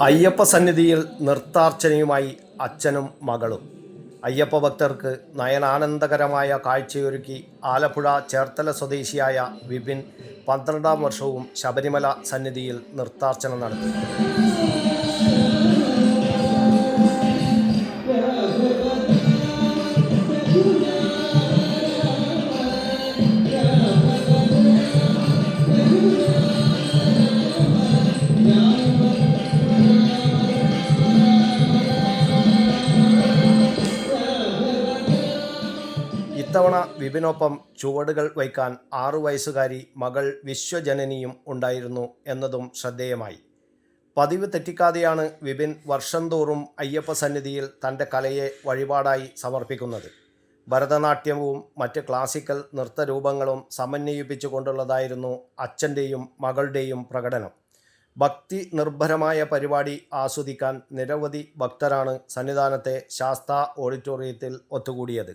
അയ്യപ്പ സന്നിധിയിൽ നൃത്താർച്ചനയുമായി അച്ഛനും മകളും. അയ്യപ്പ ഭക്തർക്ക് നയനാനന്ദകരമായ കാഴ്ചയൊരുക്കി ആലപ്പുഴ ചേർത്തല സ്വദേശിയായ വിപിൻ പന്ത്രണ്ടാം വർഷവും ശബരിമല സന്നിധിയിൽ നൃത്താർച്ചന നടത്തി. ഇത്തവണ വിപിനൊപ്പം ചുവടുകൾ വയ്ക്കാൻ ആറു വയസ്സുകാരി മകൾ വിശ്വജനനിയും ഉണ്ടായിരുന്നു എന്നതും ശ്രദ്ധേയമായി. പതിവ് തെറ്റിക്കാതെയാണ് വിപിൻ വർഷം തോറും അയ്യപ്പ സന്നിധിയിൽ തന്റെ കലയെ വഴിപാടായി സമർപ്പിക്കുന്നത്. ഭരതനാട്യവും മറ്റ് ക്ലാസിക്കൽ നൃത്തരൂപങ്ങളും സമന്വയിപ്പിച്ചുകൊണ്ടുള്ളതായിരുന്നു അച്ഛന്റെയും മകളുടെയും പ്രകടനം. ഭക്തി നിർഭരമായ പരിപാടി ആസ്വദിക്കാൻ നിരവധി ഭക്തരാണ് സന്നിധാനത്തെ ശാസ്ത ഓഡിറ്റോറിയത്തിൽ ഒത്തുകൂടിയത്.